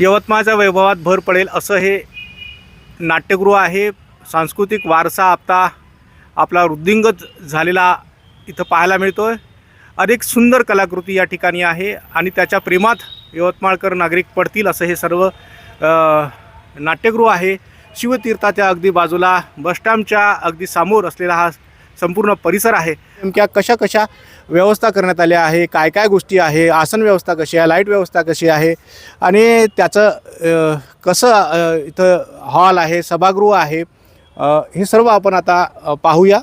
यवतमाळच्या वैभवात भर पडेल असं हे नाट्यगृह आहे. सांस्कृतिक वारसा आता आपला वृद्धिंगत झालेला इथं पाहायला मिळतो आहे अनेक सुंदर कलाकृती या ठिकाणी आहे आणि त्याच्या प्रेमात यवतमाळकर नागरिक पडतील असं हे सर्व नाट्यगृह आहे. शिवतीर्थाच्या अगदी बाजूला बसस्टँडच्या अगदी समोर असलेला हा संपूर्ण परिसर आहे. नेमक्या कशा कशा व्यवस्था करण्यात आल्या आहे? काय काय गोष्टी आहे? आसन व्यवस्था कशी आहे? लाइट व्यवस्था कशी आहे? आणि त्याचं कसं इथं हॉल आहे सभागृह आहे हे सर्व आपण आता पाहूया.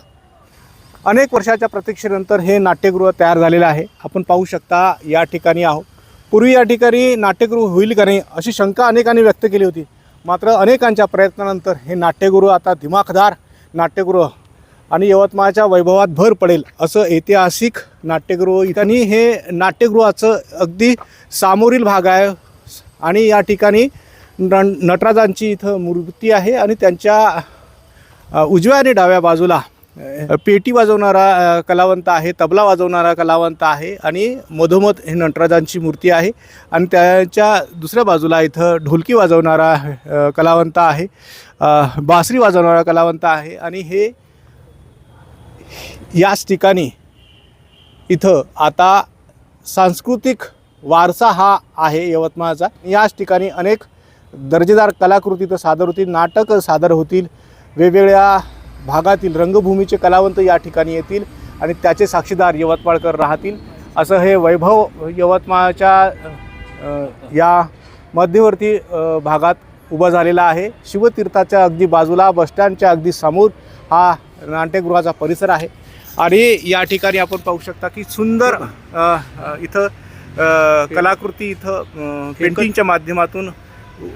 अनेक वर्षाच्या प्रतीक्षेनंतर हे नाट्यगृह तयार झालेलं आहे. आपण पाहू शकता या ठिकाणी आहो पूर्वी या ठिकाणी नाट्यगृह होईल का नाही अशी शंका अनेकांनी व्यक्त केली होती. मात्र अनेकांच्या प्रयत्नानंतर हे नाट्यगृह आता दिमाखदार नाट्यगृह आणि यवतमाळच्या वैभवात भर पडेल असं ऐतिहासिक नाट्यगृह इथं हे नाट्यगृहाचं अगदी सामोरील भाग आहे. आणि या ठिकाणी न नटराजांची इथं मूर्ती आहे आणि त्यांच्या उजव्या आणि डाव्या बाजूला पेटी वाजवणारा कलावंत आहे तबला वाजवणारा कलावंत आहे आणि मधोमध हे नटराजांची मूर्ती आहे. आणि त्याच्या दुसऱ्या बाजूला इथं ढोलकी वाजवणारा कलावंत आहे बासरी वाजवणारा कलावंत आहे. आणि हे याच ठिकाणी इथं आता सांस्कृतिक वारसा हा आहे यवतमाळचा. याच ठिकाणी अनेक दर्जेदार कलाकृती इथं सादर होतील नाटक सादर होतील वेगवेगळ्या भागातील रंगभूमीचे कलावंत या ठिकाणी येतील आणि त्याचे साक्षीदार यवतमाळकर राहतील. असं हे वैभव यवतमाळच्या या मध्यवर्ती भागात उभं झालेला आहे. शिवतीर्थाच्या अगदी बाजूला बसस्टँडच्या अगदी समोर हा नाट्यगृहाचा परिसर आहे. आणि या ठिकाणी आपण पाहू शकता की सुंदर इथं कलाकृती इथं पेंटिंगच्या माध्यमातून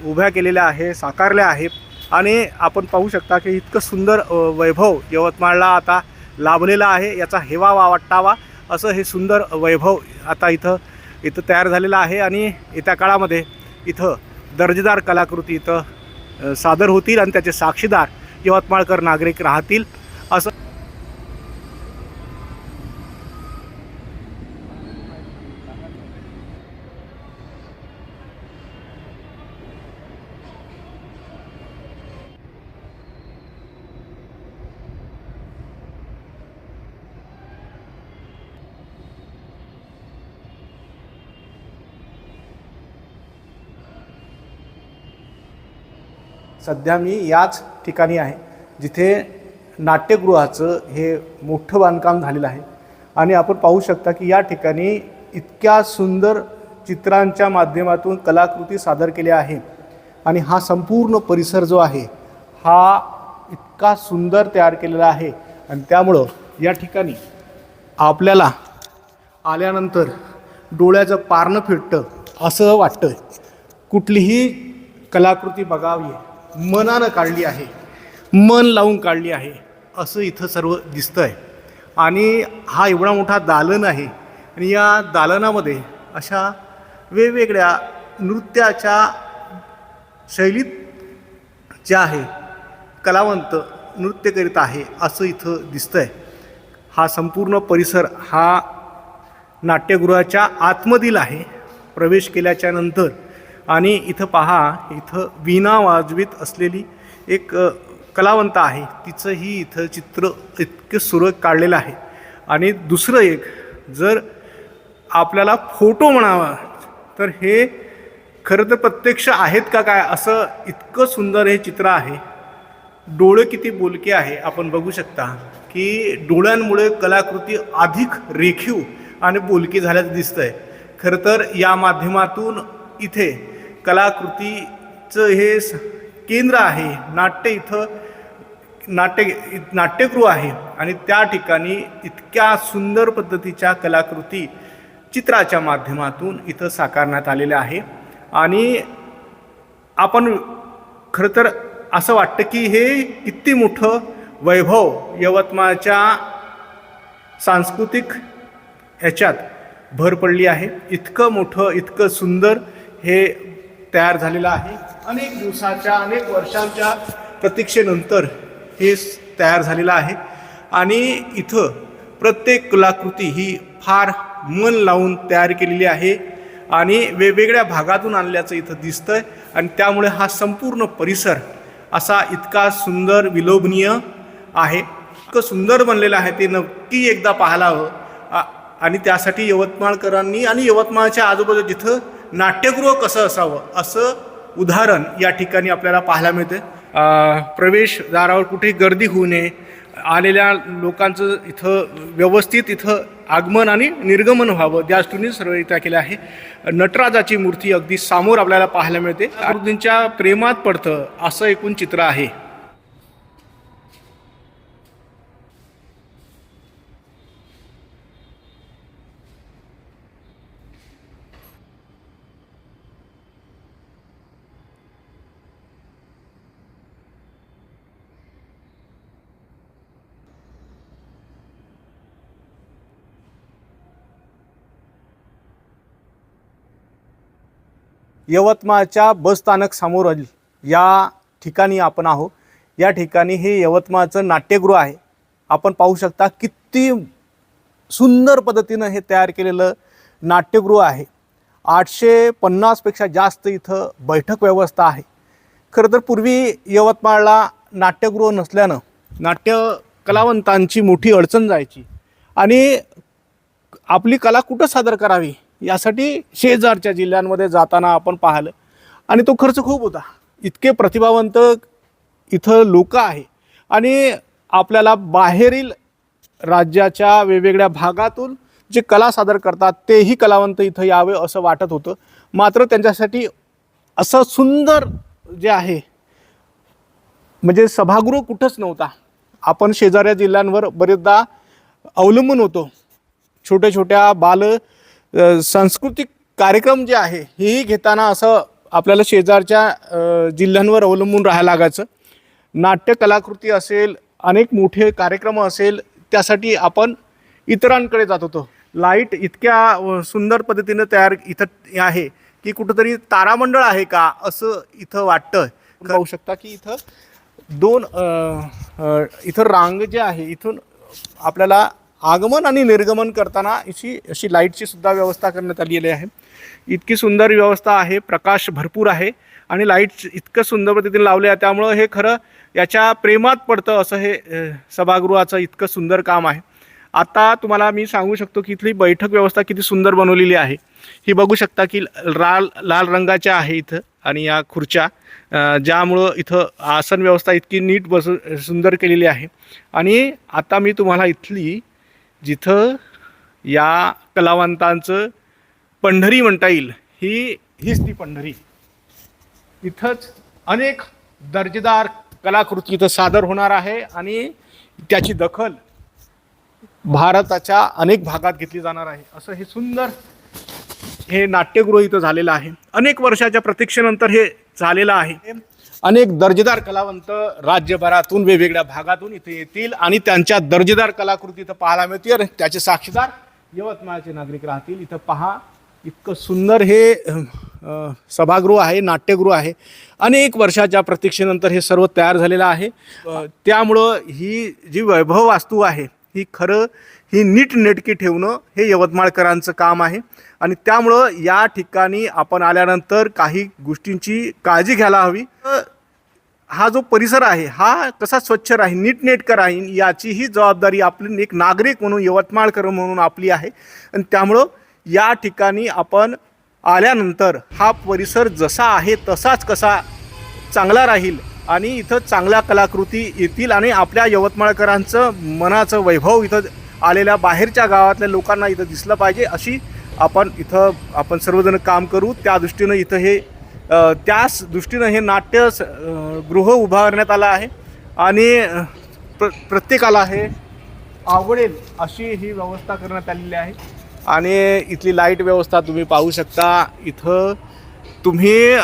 उभ्या केलेल्या आहे साकारल्या आहेत आणि आपण पाहू शकता की इतकं सुंदर वैभव यवतमाळला आता लाभलेला आहे याचा हेवा वा वाटावा असं हे सुंदर वैभव आता इथं इथं तयार झालेलं आहे. आणि येत्या काळामध्ये इथं दर्जेदार कलाकृती इथं सादर होतील आणि त्याचे साक्षीदार यवतमाळकर नागरिक राहतील. असं सध्या मी याच ठिकाणी आहे जिथे नाट्यगृहाचं हे मोठं बांधकाम झालेलं आहे. आणि आपण पाहू शकता की या ठिकाणी इतक्या सुंदर चित्रांच्या माध्यमातून कलाकृती सादर केल्या आहे आणि हा संपूर्ण परिसर जो आहे हा इतका सुंदर तयार केलेला आहे. आणि त्यामुळं या ठिकाणी आपल्याला आल्यानंतर डोळ्याचं पारणं फिटतं असं वाटतं कुठलीही कलाकृती बघावी मनानं काढली आहे मन लावून काढली आहे. असं इथं सर्व दिसतं आहे आणि हा एवढा मोठा दालन आहे. आणि या दालनामध्ये अशा वेगवेगळ्या नृत्याच्या शैलीत जे आहे कलावंत नृत्य करीत आहे असं इथं दिसतं आहे हा संपूर्ण परिसर हा नाट्यगृहाच्या आतमधील आहे. प्रवेश केल्याच्यानंतर. आणि इथं पहा इथं वीणा वाजवीत असलेली एक कलावंत आहे. तिचंही इथं चित्र इतकं सुरत काढलेलं आहे. आणि दुसरं एक जर आपल्याला फोटो म्हणावा तर हे खरं तर प्रत्यक्ष आहेत का काय असं इतकं सुंदर हे चित्र आहे. डोळे किती बोलके आहे आपण बघू शकता की डोळ्यांमुळे कलाकृती अधिक रेखीव आणि बोलकी झाल्याचं दिसतंय. खरं तर या माध्यमातून इथे कलाकृतीचं हे स- केंद्र आहे. नाट्य इथं नाट्य नाट्यगृह आहे आणि त्या ठिकाणी इतक्या सुंदर पद्धतीच्या कलाकृती चित्राच्या माध्यमातून इथं साकारण्यात आलेल्या आहे. आणि आपण खरं तर असं वाटतं की हे किती मोठं वैभव यवतमाळच्या सांस्कृतिक ह्याच्यात भर पडली आहे. इतकं मोठं इतकं सुंदर हे तयार झालेलं आहे. अनेक दिवसाच्या अनेक वर्षांच्या प्रतीक्षेनंतर हे स- तयार झालेलं आहे. आणि इथं प्रत्येक कलाकृती ही फार मन लावून तयार केलेली आहे. आणि वेगवेगळ्या भागातून आणल्याचं इथं दिसतं आहे आणि त्यामुळे हा संपूर्ण परिसर असा इतका सुंदर विलोभनीय आहे. इतकं सुंदर बनलेलं आहे ते नक्की एकदा पाहायला हवं आणि त्यासाठी यवतमाळकरांनी आणि यवतमाळच्या आजूबाजू जिथं नाट्यगृह कसं असावं असं उदाहरण या ठिकाणी आपल्याला पाहायला मिळतं प्रवेशद्वारावर कुठेही गर्दी होऊ नये. आलेल्या लोकांचं इथं व्यवस्थित इथं आगमन आणि निर्गमन व्हावं त्या दृष्टीने सर्व इथं केलं आहे. नटराजाची मूर्ती अगदी समोर आपल्याला पाहायला मिळते. अरुंदींच्या प्रेमात पडतं असं एकूण चित्र आहे. यवतमाळच्या बसस्थानक समोरील या ठिकाणी आपण आहोत. या ठिकाणी हे यवतमाळचं नाट्यगृह आहे. आपण पाहू शकता किती सुंदर पद्धतीनं हे तयार केलेलं नाट्यगृह आहे. आठशे पन्नासपेक्षा जास्त इथं बैठक व्यवस्था आहे. खरं तर पूर्वी यवतमाळला नाट्यगृह नसल्यानं नाट्य कलावंतांची मोठी अडचण जायची. आणि आपली कला कुठं सादर करावी? यासाठी शेजारच्या जिल्ह्यांमध्ये जाताना आपण पाहिलं. आणि तो खर्च खूप होता. इतके प्रतिभावंत इथं लोक आहे. आणि आपल्याला बाहेरील राज्याच्या वेगवेगळ्या भागातून जे कला सादर करतात तेही कलावंत इथं यावे असं वाटत होतं. मात्र त्यांच्यासाठी असं सुंदर जे आहे म्हणजे सभागृह कुठंच नव्हता. आपण शेजाऱ्या जिल्ह्यांवर बरेचदा अवलंबून होतो. छोट्या छोट्या बाल सांस्कृतिक कार्यक्रम जे आहे हेही घेताना असं आपल्याला शेजारच्या जिल्ह्यांवर अवलंबून राहायला लागायचं. नाट्य कलाकृती असेल अनेक मोठे कार्यक्रम असेल त्यासाठी आपण इतरांकडे जात होतो. लाइट इतक्या सुंदर पद्धतीनं तयार इथं आहे की कुठंतरी तारामंडळ आहे का असं इथं वाटतं पाहू शकता की इथं दोन इथं रांग जे आहे इथून आपल्याला आगमन आणि निर्गमन करताना अशी अशी लाईटची सुद्धा व्यवस्था करण्यात आलेली आहे. इतकी सुंदर व्यवस्था आहे प्रकाश भरपूर आहे आणि लाइट इतकं सुंदर पद्धतीने लावले आहे त्यामुळं हे खरं याच्या प्रेमात पडतं असं हे सभागृहाचं इतकं सुंदर काम आहे. आता तुम्हाला मी सांगू शकतो की इथली बैठक व्यवस्था किती सुंदर बनवलेली आहे. ही बघू शकता की लाल लाल रंगाच्या आहे इथं आणि या खुर्च्या ज्यामुळं इथं आसन व्यवस्था इतकी नीट बस सुंदर केलेली आहे. आणि आता मी तुम्हाला इथली जिथं या कलावंतांचं पंढरी म्हणता येईल ही हीच ती पंढरी. इथंच अनेक दर्जेदार कलाकृती इथं सादर होणार आहे आणि त्याची दखल भारताच्या अनेक भागात घेतली जाणार आहे. असं हे सुंदर हे नाट्यगृह इथं झालेलं आहे. अनेक वर्षाच्या प्रतीक्षेनंतर हे झालेलं आहे. अनेक दर्जेदार कलावंत राज्यभरातून वेगवेगळ्या भागातून इथे येतील आणि त्यांच्या दर्जेदार कलाकृती इथं पाहायला मिळतील आणि त्याचे साक्षीदार यवतमाळचे नागरिक राहतील. इथं पहा इतकं सुंदर हे सभागृह आहे नाट्यगृह आहे. अनेक वर्षाच्या प्रतीक्षेनंतर हे सर्व तयार झालेलं आहे. त्यामुळं ही जी वैभव वास्तू आहे ही खरं ही नीट नेटकी ठेवणं हे यवतमाळकरांचं काम आहे. आणि त्यामुळं या ठिकाणी आपण आल्यानंतर काही गोष्टींची काळजी घ्यायला हवी. हा जो परिसर आहे हा कसा स्वच्छ राहील नीटनेटका राहील याचीही जबाबदारी आपली एक नागरिक म्हणून यवतमाळकर म्हणून आपली आहे. आणि त्यामुळं या ठिकाणी आपण आल्यानंतर हा परिसर जसा आहे तसाच कसा चांगला राहील आणि इथं चांगल्या कलाकृती येतील आणि आपल्या यवतमाळकरांचं मनाचं वैभव इथं आलेल्या बाहेरच्या गावातल्या लोकांना इथं दिसलं पाहिजे अशी आपण इथं आपण सर्वजण काम करू. त्या दृष्टीनं इथं हे त्याच दृष्टीनं हे नाट्य स- गृह उभारण्यात आलं आहे. आणि प्र प्रत्येकाला हे आवडेल अशी ही व्यवस्था करण्यात आलेली आहे. आणि इथली लाइट व्यवस्था तुम्ही पाहू शकता. इथं तुम्ही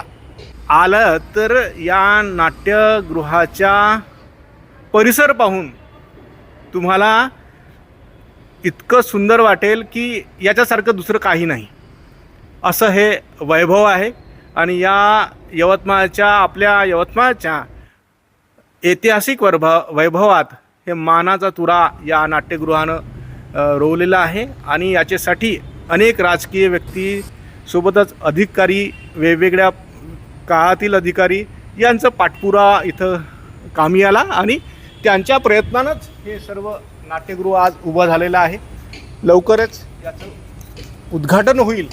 आलं तर या नाट्यगृहाच्या परिसर पाहून तुम्हाला इतकं सुंदर वाटेल की याच्यासारखं दुसरं काही नाही. असं हे वैभव आहे आणि या यवतमाळच्या आपल्या यवतमाळच्या ऐतिहासिक वैभव वैभवात हे मानाचा तुरा या नाट्यगृहानं रोवलेला आहे आणि याच्यासाठी अनेक राजकीय व्यक्ती सोबतच अधिकारी वेगवेगळ्या काळातील अधिकारी यांचं पाठपुरा इथं कामी आला आणि त्यांच्या प्रयत्नानंच हे सर्व नाट्यगृह आज उभं झालेलं आहे. लवकरच याचं उद्घाटन होईल.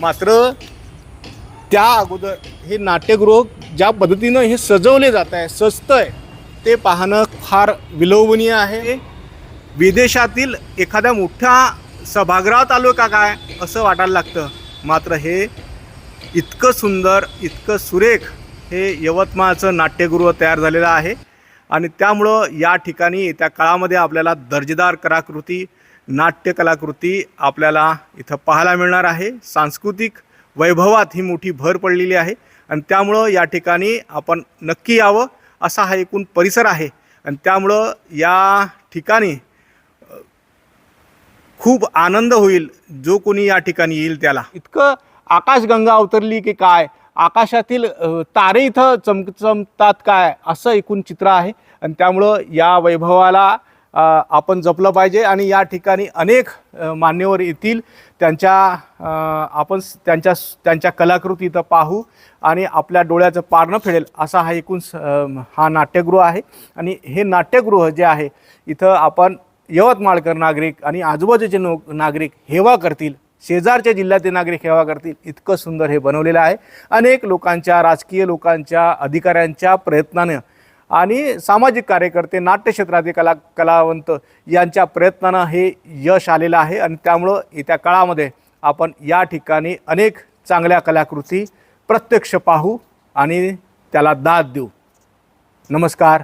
मात्र त्या अगोदर हे नाट्यगृह ज्या पद्धतीनं हे सजवले जात आहे सजतं आहे ते पाहणं फार विलोभनीय आहे. विदेशातील एखाद्या मोठ्या सभागृहात आलो का काय असं वाटायला लागतं. मात्र हे इतकं सुंदर इतकं सुरेख हे यवतमाळचं नाट्यगृह तयार झालेलं आहे. आणि त्यामुळं या ठिकाणी येत्या काळामध्ये आपल्याला दर्जेदार कलाकृती नाट्य कलाकृती आपल्याला इथं पाहायला मिळणार आहे. सांस्कृतिक वैभवात ही मोठी भर पडलेली आहे. आणि त्यामुळं या ठिकाणी आपण नक्की यावं असा हा एकूण परिसर आहे. आणि त्यामुळं या ठिकाणी खूप आनंद होईल जो कोणी या ठिकाणी येईल त्याला. इतकं आकाशगंगा अवतरली की काय? आकाशातील तारे इथं चमक चमतात काय? असं एकूण चित्र आहे. आणि त्यामुळं या वैभवाला आपण जपलं पाहिजे आणि या ठिकाणी अनेक मान्यवर येतील. त्यांच्या आपण त्यांच्या त्यांच्या कलाकृती इथं पाहू आणि आपल्या डोळ्याचं पारणं फेडेल असा हा एकूण स- हा नाट्यगृह आहे. आणि हे नाट्यगृह जे आहे इथं आपण यवतमाळकर नागरिक आणि आजूबाजूचे नो नागरिक हेवा करतील. शेजारच्या जिल्ह्यातील नागरिक सेवा करतील. इतकं सुंदर हे बनवलेलं आहे. अनेक लोकांच्या राजकीय लोकांच्या अधिकाऱ्यांच्या प्रयत्नानं आणि सामाजिक कार्यकर्ते नाट्यक्षेत्रातील कला कलावंत यांच्या प्रयत्नानं हे यश आलेलं आहे आणि त्यामुळं येत्या काळामध्ये आपण या ठिकाणी अनेक चांगल्या कलाकृती प्रत्यक्ष पाहू आणि त्याला दाद देऊ. नमस्कार.